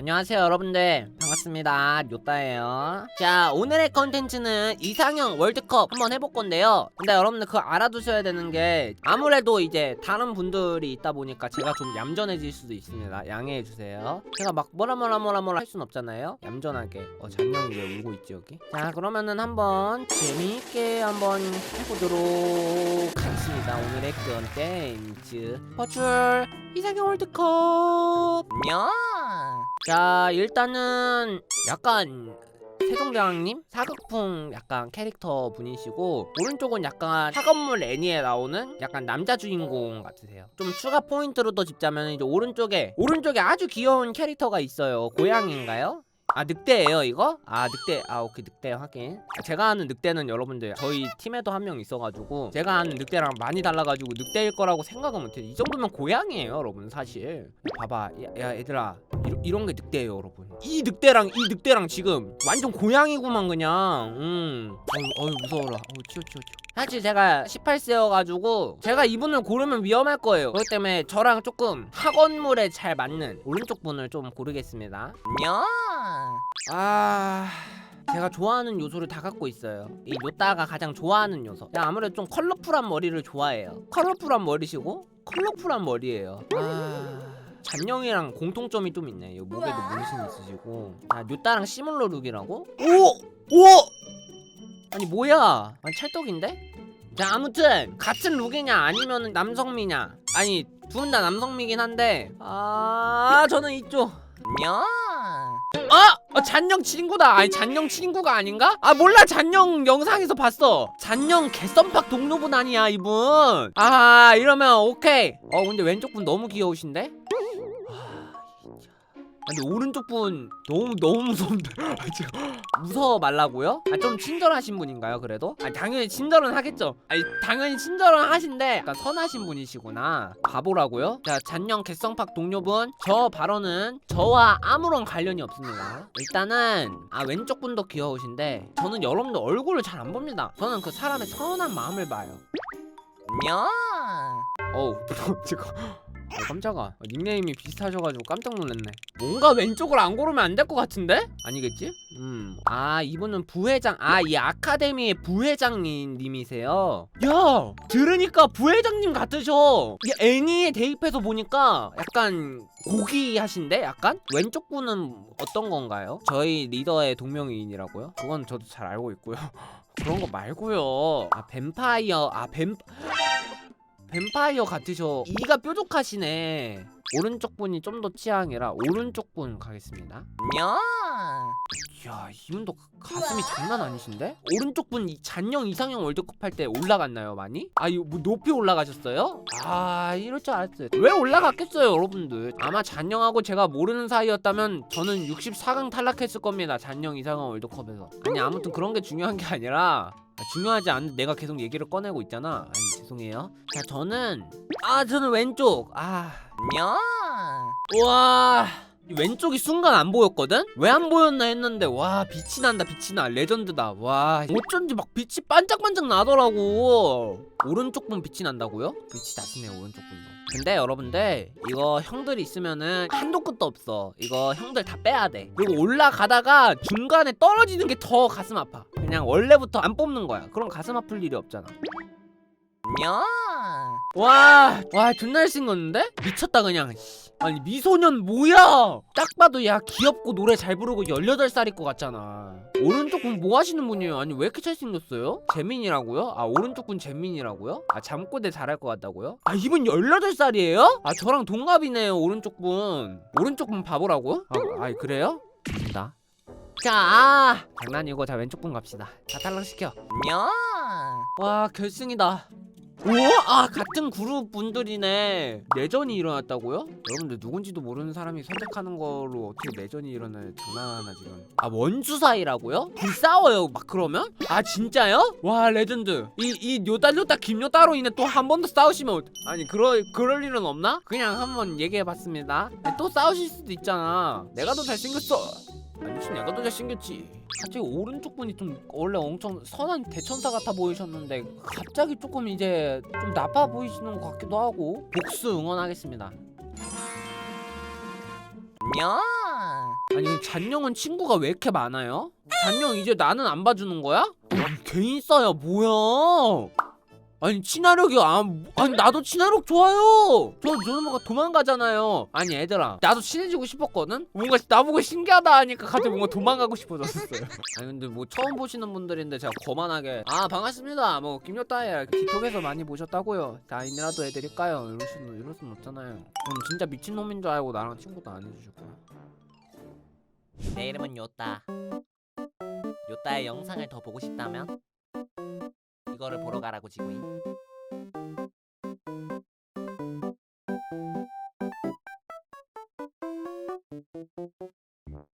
안녕하세요 여러분들. 반갑습니다. 요따예요. 자 오늘의 컨텐츠는 이상형 월드컵 한번 해볼 건데요. 근데 여러분들 그거 알아두셔야 되는 게 아무래도 이제 다른 분들이 있다 보니까 제가 좀 얌전해질 수도 있습니다. 양해해주세요. 제가 막 뭐라 뭐라 뭐라 뭐라 할 순 없잖아요. 얌전하게. 어 잔영이 왜 울고 있지 여기? 자 그러면은 한번 재미있게 한번 해보도록 하겠습니다. 오늘의 컨텐츠 퍼출 이상형 월드컵! 안녕 자 일단은 약간 세종대왕님? 사극풍 약간 캐릭터 분이시고 오른쪽은 약간 사건물 애니에 나오는 약간 남자 주인공 같으세요. 좀 추가 포인트로 더 짚자면 이제 오른쪽에 오른쪽에 아주 귀여운 캐릭터가 있어요. 고양이인가요? 아 늑대예요 이거? 아 늑대. 아 오케이 늑대 확인. 아, 제가 아는 늑대는 여러분들 저희 팀에도 한 명 있어가지고 제가 아는 늑대랑 많이 달라가지고 늑대일 거라고 생각은 못해요. 이 정도면 고양이에요 여러분 사실. 봐봐. 야, 야 얘들아 이런, 이런 게 늑대예요 여러분. 이 늑대랑 이 늑대랑 지금 완전 고양이구만 그냥. 음. 어휴, 어휴 무서워라. 어휴 치워 치워 치워. 사실 제가 18세여가지고 제가 이분을 고르면 위험할 거예요. 그렇기 때문에 저랑 조금 학원물에 잘 맞는 오른쪽 분을 좀 고르겠습니다. 안녕. 아... 제가 좋아하는 요소를 다 갖고 있어요. 이 요따가 가장 좋아하는 요소. 아무래도 좀 컬러풀한 머리를 좋아해요. 컬러풀한 머리시고 컬러풀한 머리예요. 아... 잔영이랑 공통점이 좀 있네 요 목에도 문신 있으시고 아 요따랑 시물러 룩이라고? 오! 오! 아니 뭐야 아니 찰떡인데? 자 아무튼 같은 룩이냐 아니면 남성미냐 아니 둘다 남성미긴 한데 아 저는 이쪽 안녕 아! 어, 잔영 친구다. 아니 잔영 친구가 아닌가? 아 몰라. 잔영 영상에서 봤어. 잔영 개썸팍 동료분 아니야 이분. 아 이러면 오케이. 어 근데 왼쪽 분 너무 귀여우신데? 근데 오른쪽 분 너무 너무 무서운데. 아, 지금 무서워 말라고요? 아 좀 친절하신 분인가요 그래도? 아 당연히 친절은 하겠죠 아니 당연히 친절은 하신데 약간 선하신 분이시구나 바보라고요? 자 잔영 개성팍 동료분 저 발언은 저와 아무런 관련이 없습니다 일단은 아 왼쪽 분도 귀여우신데 저는 여러분들 얼굴을 잘 안 봅니다 저는 그 사람의 선한 마음을 봐요 안녕 어우 지금 어, 깜짝아 어, 닉네임이 비슷하셔가지고 깜짝 놀랐네 뭔가 왼쪽을 안 고르면 안 될 것 같은데? 아니겠지? 음아 이분은 부회장 아 이 아카데미의 부회장님이세요 야 들으니까 부회장님 같으셔 이 애니에 대입해서 보니까 약간 고귀하신데 약간? 왼쪽 분은 어떤 건가요? 저희 리더의 동명이인이라고요? 그건 저도 잘 알고 있고요 그런 거 말고요 아 뱀파이어 아 뱀... 뱀파이어 같으셔. 이가 뾰족하시네 오른쪽 분이 좀 더 취향이라 오른쪽 분 가겠습니다. 안녕 이야 이분도 가슴이 장난 아니신데? 오른쪽 분 이 잔영 이상형 월드컵 할 때 올라갔나요 많이? 아 이거 뭐 높이 올라가셨어요? 아 이럴 줄 알았어요. 왜 올라갔겠어요 여러분들? 아마 잔영하고 제가 모르는 사이였다면 저는 64강 탈락했을 겁니다 잔영 이상형 월드컵에서. 아니 아무튼 그런 게 중요한 게 아니라 아, 중요하지 않은 내가 계속 얘기를 꺼내고 있잖아. 아니 죄송해요. 자 저는 아 저는 왼쪽. 아 와이 왼쪽이 순간 안 보였거든? 왜 안 보였나 했는데 와 빛이 난다 빛이 나. 레전드다. 와 어쩐지 막 빛이 반짝반짝 나더라고. 오른쪽 분 빛이 난다고요? 빛이 나시네 오른쪽 분도. 근데 여러분들 이거 형들 있으면은 한도 끝도 없어. 이거 형들 다 빼야 돼. 그리고 올라가다가 중간에 떨어지는 게 더 가슴 아파. 그냥 원래부터 안 뽑는 거야. 그럼 가슴 아플 일이 없잖아. 안녕 와, 와 존나 잘생겼는데? 미쳤다 그냥 씨. 아니 미소년 뭐야 딱 봐도 야 귀엽고 노래 잘 부르고 18살일 것 같잖아 오른쪽 분 뭐 하시는 분이에요? 아니 왜 이렇게 잘생겼어요? 재민이라고요? 아 오른쪽 분 재민이라고요? 아 잠꼬대 잘할 것 같다고요? 아 이분 18살이에요? 아 저랑 동갑이네요 오른쪽 분 오른쪽 분 바보라고요? 아, 아 그래요? 나 자, 아, 장난이고 자 왼쪽 분 갑시다. 다 탈락시켜. 안녕. 와 결승이다. 우와, 아 같은 그룹 분들이네. 내전이 일어났다고요? 여러분들 누군지도 모르는 사람이 선택하는 거로 어떻게 내전이 일어나요? 장난하나 지금? 아 원수 사이라고요? 둘 싸워요 막 그러면? 아 진짜요? 와 레전드. 이 이 요달 요따 김요따로 인해 또 한 번 더 싸우시면 아니 그럴 그럴 일은 없나? 그냥 한번 얘기해봤습니다. 또 싸우실 수도 있잖아. 내가 더 잘생겼어. 내가 더 잘생겼지 갑자기 오른쪽 분이 좀 원래 엄청 선한 대천사 같아 보이셨는데 갑자기 조금 이제 좀 나빠 보이시는 것 같기도 하고 복수 응원하겠습니다 안녕 아니 잔영은 친구가 왜 이렇게 많아요? 잔영 이제 나는 안 봐주는 거야? 아니 개인 싸야 뭐야? 아니 친화력이 안 아니 나도 친화력 좋아요. 저 저놈가 도망가잖아요. 아니 얘들아 나도 친해지고 싶었거든. 뭔가 나보고 신기하다 하니까 갑자기 뭔가 도망가고 싶어졌어요. 아니 근데 뭐 처음 보시는 분들인데 제가 거만하게 아 반갑습니다. 뭐 김여따예요. 틱톡에서 많이 보셨다고요. 다 인이라도 해드릴까요? 이럴 수는 이럴 수는 없잖아요. 그럼 진짜 미친 놈인 줄 알고 나랑 친구도 안 해주실 거야. 내 이름은 요따. 요따의 영상을 더 보고 싶다면 이거를 보러 가라고 지구인.